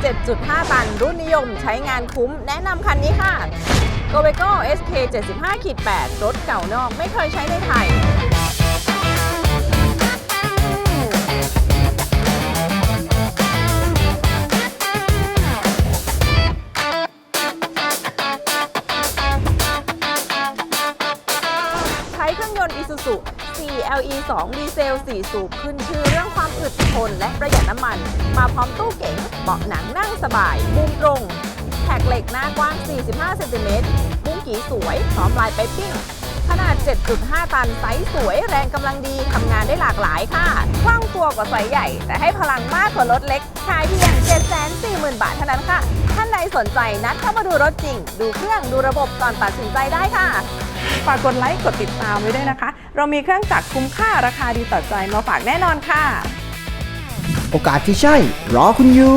7.5 ตัน รุ่นนิยมใช้งานคุ้ม แนะนำคันนี้ค่ะ g o v e g o SK 75ขีด8รถเก่านอกไม่เคยใช้ในไทยใช้เครื่องยนต์ Isuzu CLE 2 ดีเซล 4 สูบขึ้นชื่อเรื่องความอึดทนและประหยัดน้ำมัน มาพร้อมตู้เก๋งเบาะหนังนั่งสบายมุมตรงแท็กเหล็กหน้ากว้าง 45 เซนติเมตรมุ้งกีสวยพร้อมลายไปปิ้ง ขนาด 7.5 ตัน ไซส์สวยแรงกำลังดีทำงานได้หลากหลายค่ะคล่องตัวกว่าไซส์ใหญ่ แต่ให้พลังมากกว่ารถเล็ก ขายเพียง 740,000 บาทเท่านั้นค่ะ สนใจนัดเข้ามาดูรถจริง ดูเครื่องดูระบบก่อนตัดสินใจได้ค่ะ ฝากกดไลค์กดติดตามไว้ด้วยนะคะ เรามีเครื่องจักรคุ้มค่าราคาดีต่อใจมาฝากแน่นอนค่ะ โอกาสที่ใช่ รอคุณอยู่